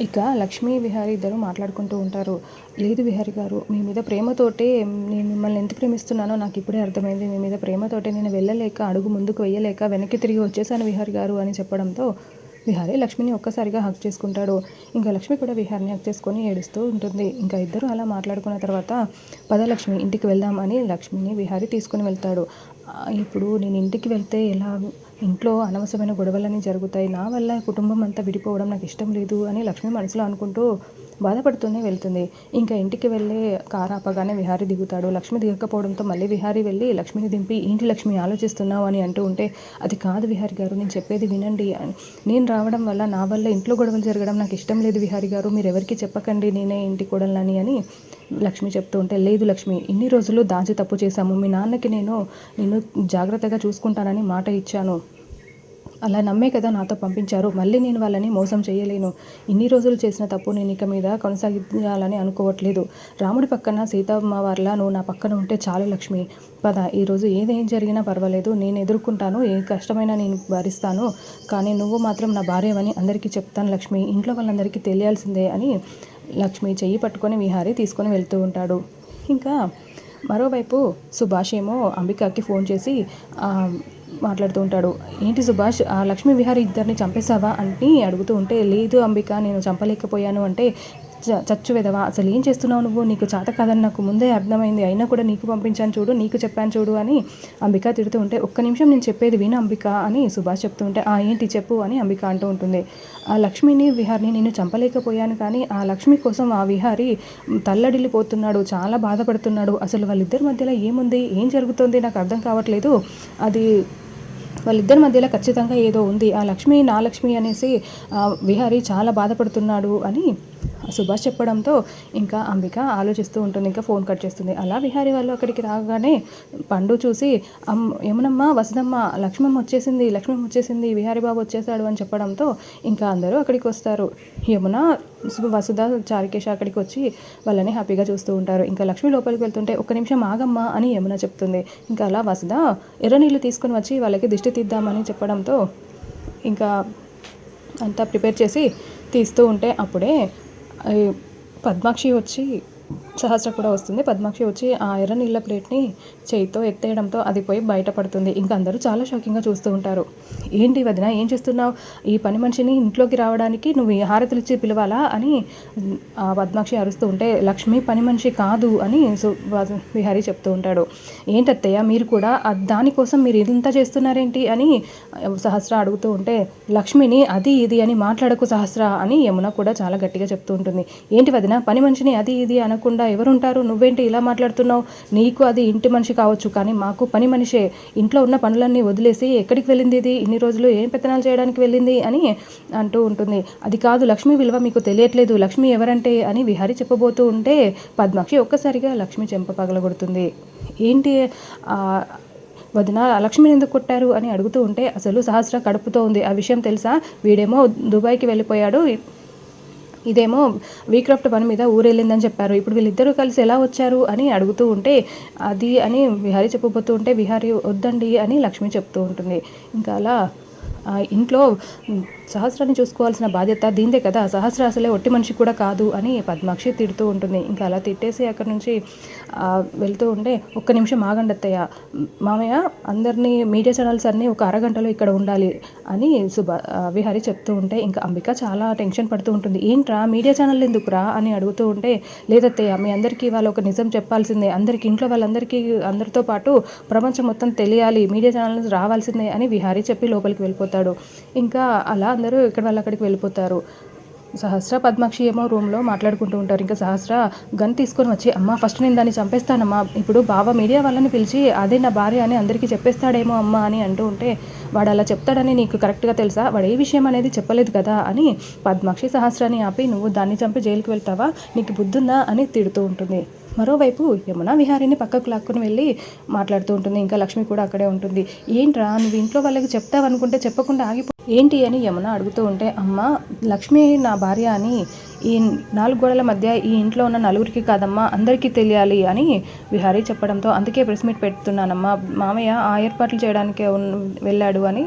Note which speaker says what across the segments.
Speaker 1: ఇక లక్ష్మీ విహారీ ఇద్దరు మాట్లాడుకుంటూ ఉంటారు. లేదు విహారీ గారు మీ మీద ప్రేమతోటే నేను మిమ్మల్ని ఎంత ప్రేమిస్తున్నానో నాకు ఇప్పుడే అర్థమైంది. మీ మీద ప్రేమతోటే నేను వెళ్ళలేక అడుగు ముందుకు వెయ్యలేక వెనక్కి తిరిగి వచ్చేసాను విహారీ గారు అని చెప్పడంతో విహారీ లక్ష్మిని ఒక్కసారిగా హక్ చేసుకుంటాడు. ఇంకా లక్ష్మి కూడా విహారిని హక్ చేసుకొని ఏడుస్తూ ఉంటుంది. ఇంకా ఇద్దరు అలా మాట్లాడుకున్న తర్వాత పదలక్ష్మి ఇంటికి వెళ్దాం అని లక్ష్మిని విహారీ తీసుకుని వెళ్తాడు. ఇప్పుడు నేను ఇంటికి వెళ్తే ఎలా ఇంట్లో అనవసరమైన గొడవలన్నీ జరుగుతాయి. నా వల్ల కుటుంబం అంతా విడిపోవడం నాకు ఇష్టం లేదు అని లక్ష్మి మనసులో అనుకుంటూ బాధపడుతూనే వెళ్తుంది. ఇంకా ఇంటికి వెళ్ళే కారు ఆపగానే విహారీ దిగుతాడు. లక్ష్మి దిగకపోవడంతో మళ్ళీ విహారీ వెళ్ళి లక్ష్మిని దింపి ఏంటి లక్ష్మి ఆలోచిస్తున్నావు? అని అంటూ ఉంటే అది కాదు విహారీ గారు నేను చెప్పేది వినండి. అని నేను రావడం వల్ల నా వల్ల ఇంట్లో గొడవలు జరగడం నాకు ఇష్టం లేదు విహారీ గారు. మీరు ఎవరికి చెప్పకండి. నేనే ఇంటి కూడలని అని లక్ష్మి చెప్తూ ఉంటే లేదు లక్ష్మి ఇన్ని రోజులు దాచి తప్పు చేశాము. మీ నాన్నకి నేను నిన్ను జాగ్రత్తగా చూసుకుంటానని మాట ఇచ్చాను. అలా నమ్మే కదా నాతో పంపించారు. మళ్ళీ నేను వాళ్ళని మోసం చేయలేను. ఇన్ని రోజులు చేసిన తప్పు నేను ఇక మీద కొనసాగించాలని అనుకోవట్లేదు. రాముడి పక్కన సీతమ్మ వారిలా నువ్వు నా పక్కన ఉంటే చాలు లక్ష్మి. పద ఈరోజు ఏదేం జరిగినా పర్వాలేదు. నేను ఎదుర్కొంటాను. ఏ కష్టమైనా నేను భరిస్తాను. కానీ నువ్వు మాత్రం నా భార్యవని అందరికీ చెప్తాను లక్ష్మి. ఇంట్లో వాళ్ళందరికీ తెలియాల్సిందే అని లక్ష్మి చెయ్యి పట్టుకొని విహారీ తీసుకొని వెళ్తూ ఉంటాడు. ఇంకా మరోవైపు సుభాష్ ఏమో అంబికాకి ఫోన్ చేసి మాట్లాడుతూ ఉంటాడు. ఏంటి సుభాష్ ఆ లక్ష్మీ విహారీ ఇద్దరిని చంపేశావా? అని అడుగుతూ ఉంటే లేదు అంబిక నేను చంపలేకపోయాను. అంటే చచ్చు విధవా అసలు ఏం చేస్తున్నావు నువ్వు? నీకు చేత కాదని నాకు ముందే అర్థమైంది. అయినా కూడా నీకు పంపించాను చూడు నీకు చెప్పాను చూడు అని అంబిక తిడుతూ ఉంటే ఒక్క నిమిషం నేను చెప్పేది విను అంబిక అని సుభాష్ చెప్తూ ఉంటే ఆ ఏంటి చెప్పు అని అంబిక అంటూ ఉంటుంది. ఆ లక్ష్మిని విహారిని నేను చంపలేకపోయాను కానీ ఆ లక్ష్మి కోసం ఆ విహారి తల్లడిల్లిపోతున్నాడు చాలా బాధపడుతున్నాడు. అసలు వాళ్ళిద్దరి మధ్యలో ఏముంది? ఏం జరుగుతుంది? నాకు అర్థం కావట్లేదు. అది వాళ్ళిద్దరి మధ్యలో ఖచ్చితంగా ఏదో ఉంది. ఆ లక్ష్మి నా లక్ష్మి అనేసి ఆ, విహారీ చాలా బాధపడుతున్నాడు అని సుభాష్ చెప్పడంతో ఇంకా అంబిక ఆలోచిస్తూ ఉంటుంది ఇంకా ఫోన్ కట్ చేస్తుంది. అలా విహారీ వాళ్ళు అక్కడికి రాగానే పండు చూసి అమ్ యమునమ్మ వసదమ్మ లక్ష్మమ్మ వచ్చేసింది లక్ష్మమ్మ వచ్చేసింది విహారీ బాబు వచ్చేసాడు అని చెప్పడంతో ఇంకా అందరూ అక్కడికి వస్తారు. యమున వసుధ చారికేష అక్కడికి వచ్చి వాళ్ళని హ్యాపీగా చూస్తూ ఉంటారు. ఇంకా లక్ష్మి లోపలికి వెళ్తుంటే ఒక్క నిమిషం ఆగమ్మా అని యమున చెప్తుంది. ఇంకా అలా వసుధ ఎర్ర నీళ్ళు తీసుకొని వచ్చి వాళ్ళకి దిష్టి తీద్దామని చెప్పడంతో ఇంకా అంతా ప్రిపేర్ చేసి తీస్తూ ఉంటే అప్పుడే పద్మాక్షి వచ్చి సహస్ర కూడా వస్తుంది. పద్మాక్షి వచ్చి ఆ ఎర్ర నీళ్ళ ప్లేట్ని చేయితో ఎత్తేయడంతో అది పోయి బయటపడుతుంది. ఇంకా అందరూ చాలా షాకింగ్గా చూస్తూ ఉంటారు. ఏంటి వదిన ఏం చేస్తున్నావు? ఈ పని మనిషిని ఇంట్లోకి రావడానికి నువ్వు ఈ హారతులు ఇచ్చి పిలవాలా? అని ఆ పద్మాక్షి అరుస్తూ ఉంటే లక్ష్మి పని మనిషి కాదు అని సు- విహారీ చెప్తూ ఉంటాడు. ఏంటత్తయ్య మీరు కూడా దానికోసం మీరు ఇంత చేస్తున్నారేంటి? అని సహస్ర అడుగుతూ ఉంటే లక్ష్మిని అది ఇది అని మాట్లాడకు సహస్ర అని యమున కూడా చాలా గట్టిగా చెప్తూ ఉంటుంది. ఏంటి వదిన పని మనిషిని అది ఇది అనకుండా ఎవరుంటారు? నువ్వేంటి ఇలా మాట్లాడుతున్నావు? నీకు అది ఇంటి మనిషి కావచ్చు కానీ మాకు పని మనిషే. ఇంట్లో ఉన్న పనులన్నీ వదిలేసి ఎక్కడికి వెళ్ళింది ఇది? ఇన్ని రోజులు ఏం పెత్తనాలు చేయడానికి వెళ్ళింది? అని అంటూ ఉంటుంది. అది కాదు లక్ష్మి విలువ మీకు తెలియట్లేదు. లక్ష్మి ఎవరంటే అని విహారి చెప్పబోతూ ఉంటే పద్మాక్షి ఒక్కసారిగా లక్ష్మి చెంప పగలగొడుతుంది. ఏంటి? వదిన లక్ష్మిని ఎందుకు కొట్టారు? అని అడుగుతూ ఉంటే అసలు సహస్ర కడుపుతో ఉంది. ఆ విషయం తెలుసా? వీడేమో దుబాయ్కి వెళ్ళిపోయాడు. ఇదేమో వీక్రాఫ్ట్ పని మీద ఊరెళ్ళిందని చెప్పారు. ఇప్పుడు వీళ్ళిద్దరూ కలిసి ఎలా వచ్చారు అని అడుగుతూ ఉంటే అది అని విహారీ చెప్పబోతూ ఉంటే విహారీ వద్దండి అని లక్ష్మి చెప్తూ ఉంటుంది. ఇంకా అలా ఇంట్లో సహస్రాన్ని చూసుకోవాల్సిన బాధ్యత దీందే కదా. సహస్ర అసలే ఒట్టి మనిషి కూడా కాదు అని పద్మాక్షి తిడుతూ ఉంటుంది. ఇంకా అలా తిట్టేసి అక్కడి నుంచి వెళ్తూ ఉంటే ఒక్క నిమిషం ఆగండి అత్తయ్య మామయ్య అందరినీ మీడియా ఛానల్స్ అన్నీ ఒక అరగంటలో ఇక్కడ ఉండాలి అని సుభా విహారి చెప్తూ ఉంటే ఇంకా అంబిక చాలా టెన్షన్ పడుతూ ఉంటుంది. ఏంట్రా మీడియా ఛానల్ ఎందుకురా? అని అడుగుతూ ఉంటే లేదత్తయ్య మీ అందరికీ వాళ్ళు ఒక నిజం చెప్పాల్సిందే. అందరికీ ఇంట్లో వాళ్ళందరికీ అందరితో పాటు ప్రపంచం మొత్తం తెలియాలి. మీడియా ఛానల్స్ రావాల్సిందే అని విహారీ చెప్పి లోపలికి వెళ్ళిపోతాడు. ఇంకా అలా అందరూ ఇక్కడ వాళ్ళు అక్కడికి వెళ్ళిపోతారు. సహస్ర పద్మాక్షి ఏమో రూమ్లో మాట్లాడుకుంటూ ఉంటారు. ఇంకా సహస్ర గన్ తీసుకొని వచ్చి అమ్మ ఫస్ట్ నేను దాన్ని చంపేస్తానమ్మా. ఇప్పుడు బావ మీడియా వాళ్ళని పిలిచి అదే నా భార్య అని అందరికీ చెప్పేస్తాడేమో అమ్మ అని అంటూ ఉంటే వాడు అలా చెప్తాడని నీకు కరెక్ట్గా తెలుసా? వాడు ఏ విషయం అనేది చెప్పలేదు కదా అని పద్మాక్షి సహస్రాన్ని ఆపి నువ్వు దాన్ని చంపి జైలుకి వెళ్తావా? నీకు బుద్ధుందా? అని తిడుతూ ఉంటుంది. మరోవైపు యమున విహారిని పక్కకు లాక్కుని వెళ్ళి మాట్లాడుతూ ఉంటుంది. ఇంకా లక్ష్మి కూడా అక్కడే ఉంటుంది. ఏంట్రా నువ్వు ఇంట్లో వాళ్ళకి చెప్తావనుకుంటే చెప్పకుండా ఆగిపో ఏంటి? అని యమున అడుగుతూ ఉంటే అమ్మ లక్ష్మి నా భార్య అని ఈ నాలుగు గోడల మధ్య ఈ ఇంట్లో ఉన్న నలుగురికి కాదమ్మా అందరికీ తెలియాలి అని విహారీ చెప్పడంతో అందుకే ప్రెస్ మీట్ పెడుతున్నానమ్మా. మామయ్య ఆ ఏర్పాట్లు చేయడానికే వెళ్ళాడు అని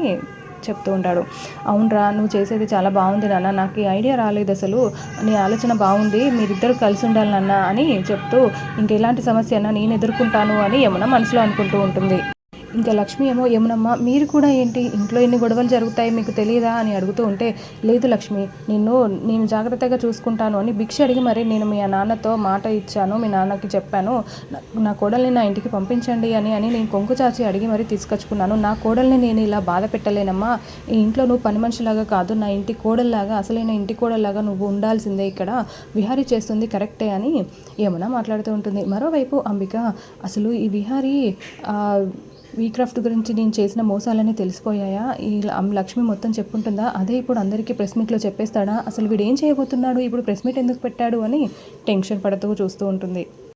Speaker 1: చెప్తూ ఉంటాడు. అవునరా నువ్వు చేసేది చాలా బాగుంది నాన్న. నాకు ఈ ఐడియా రాలేదు అసలు. నీ ఆలోచన బాగుంది. మీరిద్దరు కలిసి ఉండాలి నాన్న అని చెప్తూ ఇంక ఎలాంటి సమస్య అన్న నేను ఎదుర్కొంటాను అని యమున మనసులో అనుకుంటూ ఉంటుంది. ఇంకా లక్ష్మి ఏమో ఏమనమ్మా మీరు కూడా ఏంటి? ఇంట్లో ఎన్ని గొడవలు జరుగుతాయి మీకు తెలియదా అని అడుగుతూ ఉంటే లేదు లక్ష్మి నిన్ను నేను జాగ్రత్తగా చూసుకుంటాను అని భిక్ష అడిగి మరి నేను మీ నాన్నతో మాట ఇచ్చాను మీ నాన్నకి చెప్పాను నా- కోడల్ని నా ఇంటికి పంపించండి అని అని నేను కొంగు చాచి అడిగి మరి తీసుకొచ్చుకున్నాను. నా కోడల్ని నేను ఇలా బాధ పెట్టలేనమ్మా. ఈ ఇంట్లో నువ్వు పని మనిషిలాగా కాదు నా ఇంటి కోడల్లాగా అసలైన ఇంటి కోడల్లాగా నువ్వు ఉండాల్సిందే ఇక్కడ. విహారీ చేస్తుంది కరెక్టే అని ఏమన్నా మాట్లాడుతూ ఉంటుంది. మరోవైపు అంబిక అసలు ఈ విహారీ వీక్రాఫ్ట్ గురించి నేను చేసిన మోసాలని తెలిసిపోయాయా? ఈ లక్ష్మి మొత్తం చెప్పుంటుందా? అదే ఇప్పుడు అందరికీ ప్రెస్ మీట్లో చెప్పేస్తాడా? అసలు వీడు ఏం చేయబోతున్నాడు? ఇప్పుడు ప్రెస్ మీట్ ఎందుకు పెట్టాడు అని టెన్షన్ పడుతూ చూస్తూ ఉంటుంది.